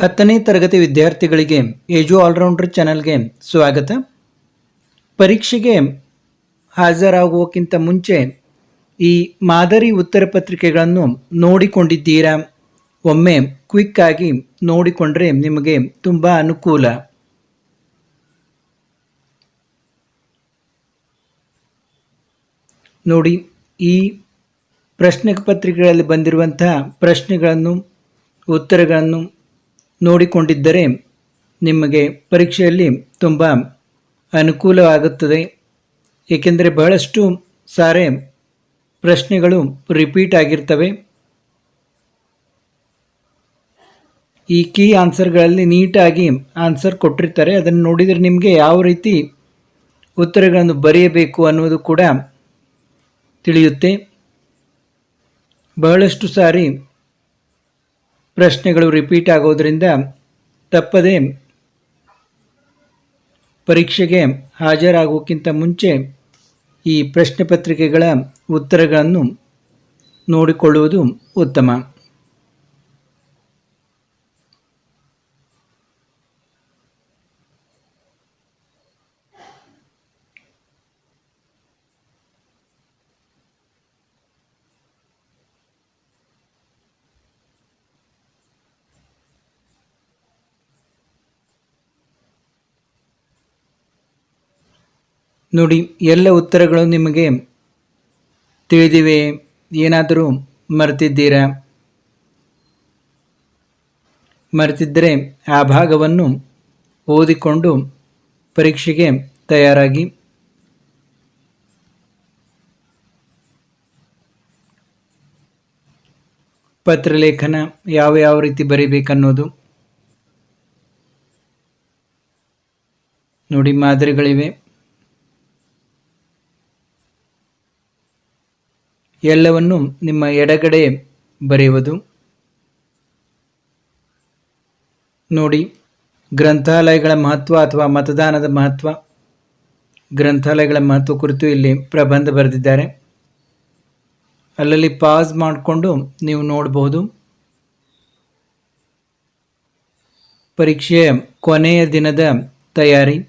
ಹತ್ತನೇ ತರಗತಿ ವಿದ್ಯಾರ್ಥಿಗಳಿಗೆ ಏಜು ಆಲ್ರೌಂಡರ್ ಚಾನಲ್ಗೆ ಸ್ವಾಗತ. ಪರೀಕ್ಷೆಗೆ ಹಾಜರಾಗುವಕ್ಕಿಂತ ಮುಂಚೆ ಈ ಮಾದರಿ ಉತ್ತರ ಪತ್ರಿಕೆಗಳನ್ನು ನೋಡಿಕೊಂಡಿದ್ದೀರಾ? ಒಮ್ಮೆ ಕ್ವಿಕ್ ಆಗಿ ನೋಡಿಕೊಂಡ್ರೆ ನಿಮಗೆ ತುಂಬ ಅನುಕೂಲ. ನೋಡಿ, ಈ ಪ್ರಶ್ನೆ ಪತ್ರಿಕೆಗಳಲ್ಲಿ ಬಂದಿರುವಂತಹ ಪ್ರಶ್ನೆಗಳನ್ನು, ಉತ್ತರಗಳನ್ನು ನೋಡಿಕೊಂಡಿದ್ದರೆ ನಿಮಗೆ ಪರೀಕ್ಷೆಯಲ್ಲಿ ತುಂಬ ಅನುಕೂಲವಾಗುತ್ತದೆ. ಏಕೆಂದರೆ ಬಹಳಷ್ಟು ಸಾರೆ ಪ್ರಶ್ನೆಗಳು ರಿಪೀಟ್ ಆಗಿರ್ತವೆ. ಈ ಕೀ ಆನ್ಸರ್ಗಳಲ್ಲಿ ನೀಟಾಗಿ ಆನ್ಸರ್ ಕೊಟ್ಟಿರ್ತಾರೆ. ಅದನ್ನು ನೋಡಿದರೆ ನಿಮಗೆ ಯಾವ ರೀತಿ ಉತ್ತರಗಳನ್ನು ಬರೆಯಬೇಕು ಅನ್ನೋದು ಕೂಡ ತಿಳಿಯುತ್ತೆ. ಬಹಳಷ್ಟು ಸಾರಿ ಪ್ರಶ್ನೆಗಳು ರಿಪೀಟ್ ಆಗೋದರಿಂದ ತಪ್ಪದೆ ಪರೀಕ್ಷೆಗೆ ಹಾಜರಾಗೋಕ್ಕಿಂತ ಮುಂಚೆ ಈ ಪ್ರಶ್ನೆ ಪತ್ರಿಕೆಗಳ ಉತ್ತರಗಳನ್ನು ನೋಡಿಕೊಳ್ಳುವುದು ಉತ್ತಮ. ನೋಡಿ, ಎಲ್ಲ ಉತ್ತರಗಳು ನಿಮಗೆ ತಿಳಿದಿವೆ. ಏನಾದರೂ ಮರೆತಿದ್ದೀರಾ? ಮರೆತಿದ್ದರೆ ಆ ಭಾಗವನ್ನು ಓದಿಕೊಂಡು ಪರೀಕ್ಷೆಗೆ ತಯಾರಾಗಿ. ಪತ್ರಲೇಖನ ಯಾವ ಯಾವ ರೀತಿ ಬರೀಬೇಕನ್ನೋದು ನೋಡಿ, ಮಾದರಿಗಳಿವೆ. ಎಲ್ಲವನ್ನು ನಿಮ್ಮ ಎಡಗಡೆ ಬರೆಯುವುದು. ನೋಡಿ, ಗ್ರಂಥಾಲಯಗಳ ಮಹತ್ವ ಅಥವಾ ಮತದಾನದ ಮಹತ್ವ. ಗ್ರಂಥಾಲಯಗಳ ಮಹತ್ವ ಕುರಿತು ಇಲ್ಲಿ ಪ್ರಬಂಧ ಬರೆದಿದ್ದಾರೆ. ಅಲ್ಲಲ್ಲಿ ಪಾಸ್ ಮಾಡಿಕೊಂಡು ನೀವು ನೋಡಬಹುದು ಪರೀಕ್ಷೆಯ ಕೊನೆಯ ದಿನದ ತಯಾರಿ.